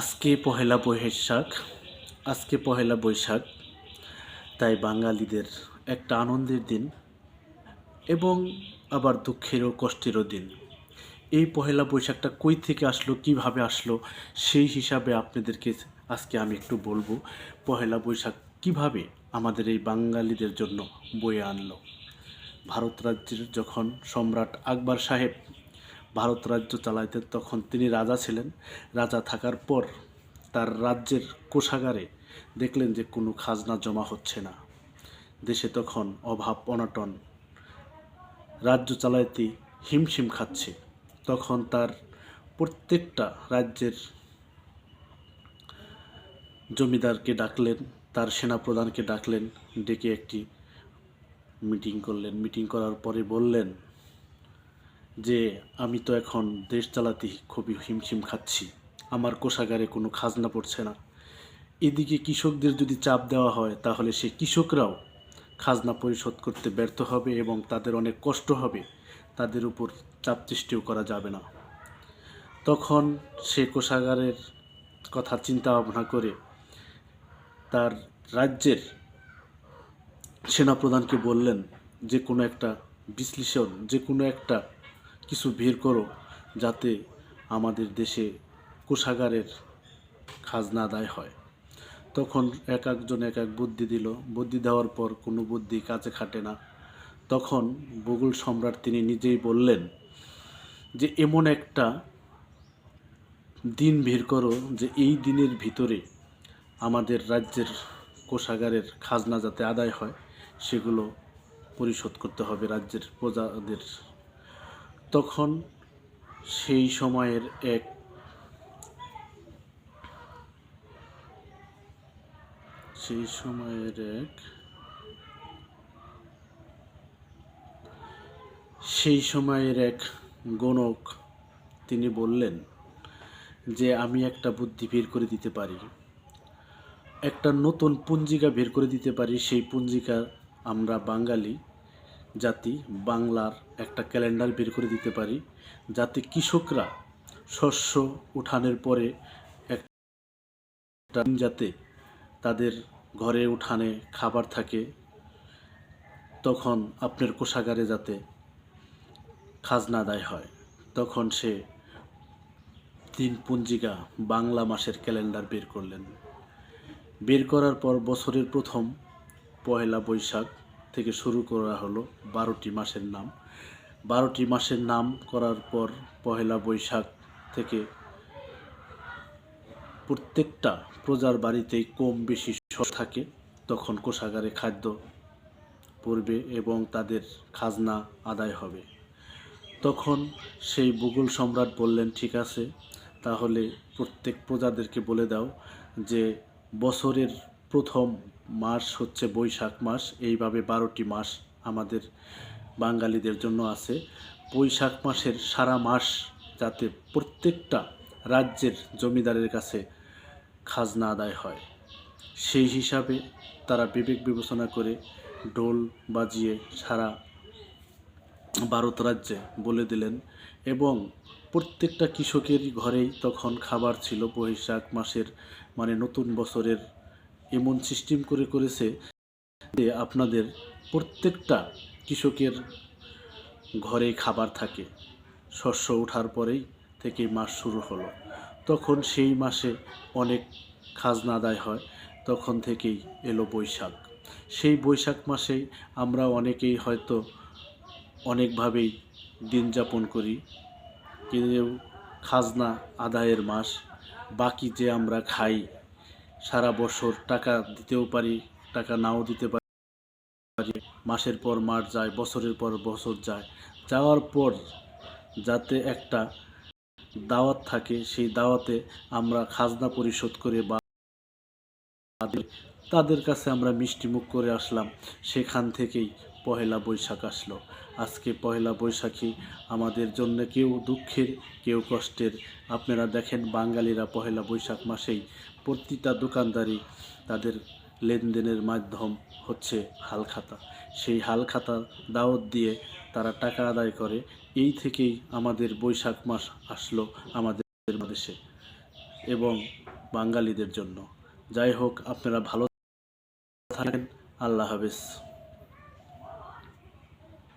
আজকে পহেলা বৈশাখ, আজকে পহেলা বৈশাখ, তাই বাঙালিদের একটা আনন্দের দিন এবং আবার দুঃখেরও কষ্টেরও দিন। এই পহেলা বৈশাখটা কই থেকে আসলো, কীভাবে আসলো, সেই হিসাবে আপনাদেরকে আজকে আমি একটু বলব, পহেলা বৈশাখ কীভাবে আমাদের এই বাঙালিদের জন্য বয়ে আনলো। ভারত রাজ্যের যখন সম্রাট আকবর সাহেব ভারত রাজ্য চালাইতেন তখন তিনি রাজা ছিলেন। রাজা থাকার পর তার রাজ্যের কোষাগারে দেখলেন যে কোনো খাজনা জমা হচ্ছে না। দেশে তখন অভাব, অনটন। রাজ্য চালাইতে হিমশিম খাচ্ছে। তখন তার প্রত্যেকটা রাজ্যের জমিদারকে ডাকলেন, তার সেনাপ্রধানকে ডাকলেন, ডেকে একটি মিটিং করলেন। মিটিং করার পরে বললেন যে আমি তো এখন দেশ চালাতে খুবই হিমশিম খাচ্ছি। আমার কোষাগারে কোনো খাজনা পড়ছে না। এদিকে কৃষকদের যদি চাপ দেওয়া হয়, তাহলে সে কৃষকরাও খাজনা পরিশোধ করতে ব্যর্থ হবে এবং তাদের অনেক কষ্ট হবে। তাদের উপর চাপ সৃষ্টিও করা যাবে না। তখন সে কোষাগারের কথা চিন্তা ভাবনা করে তার রাজ্যের সেনাপ্রধানকে বললেন, যে কোনো একটা বিশ্লেষণ, যে কোনো একটা কিছু বের করো যাতে আমাদের দেশে কোষাগারের খাজনা আদায় হয়। তখন এক একজন এক এক বুদ্ধি দিল। বুদ্ধি দেওয়ার পর কোনো বুদ্ধি কাজে খাটে না। তখন মুঘল সম্রাট তিনি নিজেই বললেন যে, এমন একটা দিন ভিড় করো যে, এই দিনের ভিতরে আমাদের রাজ্যের কোষাগারের খাজনা যাতে আদায় হয়, সেগুলো পরিশোধ করতে হবে। রাজ্যের প্রজাদের তখন সেই সময়ের এক সেই সময়ের এক সেই সময়ের এক গণক তিনি বললেন যে, আমি একটা বুদ্ধি বের করে দিতে পারি। একটা নতুন পঞ্জিকা বের করে দিতে পারি। সেই পঞ্জিকা আমরা বাঙালি জাতি বাংলার একটা ক্যালেন্ডার বের করে দিতে পারি। যাতে কৃষকরা শস্য উঠানের পরে একটা যাতে তাদের ঘরে উঠানে খাবার থাকে, তখন আপনার কোষাগারে যাতে খাজনা আদায় হয়। তখন সে তিন পঞ্জিকা বাংলা মাসের ক্যালেন্ডার বের করলেন। বের করার পর বছরের প্রথম পয়লা বৈশাখ থেকে শুরু করা হলো বারোটি মাসের নাম। বারোটি মাসের নাম করার পর পহেলা বৈশাখ থেকে প্রত্যেকটা প্রজার বাড়িতেই কম বেশি থাকে। তখন কোষাগারে খাদ্য পড়বে এবং তাদের খাজনা আদায় হবে। তখন সেই মুঘল সম্রাট বললেন, ঠিক আছে, তাহলে প্রত্যেক প্রজাদেরকে বলে দাও যে বছরের প্রথম মাস হচ্ছে বৈশাখ মাস। এইভাবে বারোটি মাস আমাদের বাঙালিদের জন্য আছে। বৈশাখ মাসের সারা মাস যাতে প্রত্যেকটা রাজ্যের জমিদারের কাছে খাজনা আদায় হয়। সেই হিসাবে তারা বিবেক বিবেচনা করে ডোল বাজিয়ে সারা ভারত রাজ্যে বলে দিলেন এবং প্রত্যেকটা কৃষকের ঘরেই তখন খাবার ছিল বৈশাখ মাসের মানে নতুন বছরের এমন সিস্টেম করে করেছে যে আপনাদের প্রত্যেকটা কৃষকের ঘরে খাবার থাকে। শস্য ওঠার পরেই থেকে মাস শুরু হলো। তখন সেই মাসে অনেক খাজনা আদায় হয়, তখন থেকেই এলো বৈশাখ। সেই বৈশাখ মাসেই আমরা অনেকেই হয়তো অনেকভাবেই দিন যাপন করি কেউ খাজনা আদায়ের মাস। বাকি যে আমরা খাই সারা বছর টাকা দিতেও পারি, টাকা নাও দিতে পারি। মাসের পর মাস যায়, বছরের পর বছর যায়। যাওয়ার পর যাতে একটা দাওয়াত থাকে, সেই দাওয়াতে আমরা খাজনা পরিশোধ করে বা তাদের- কাছে আমরা মিষ্টি মুখ করে আসলাম। সেখান থেকেই পহেলা বৈশাখ আসলো। আজকে পহেলা বৈশাখী আমাদের জন্য কেউ দুঃখের, কেউ কষ্টের। আপনারা দেখেন বাঙালিরা পহেলা বৈশাখ মাসেই প্রতিটা দোকানদারি তাদের লেনদেনের মাধ্যম হচ্ছে হালখাতা। সেই হালখাতা দাওয়াত দিয়ে তারা টাকা আদায় করে। এই থেকেই আমাদের বৈশাখ মাস আসলো আমাদের দেশে এবং বাঙালিদের জন্য। যাই হোক, আপনারা ভালো থাকেন। আল্লাহ হাফেজ।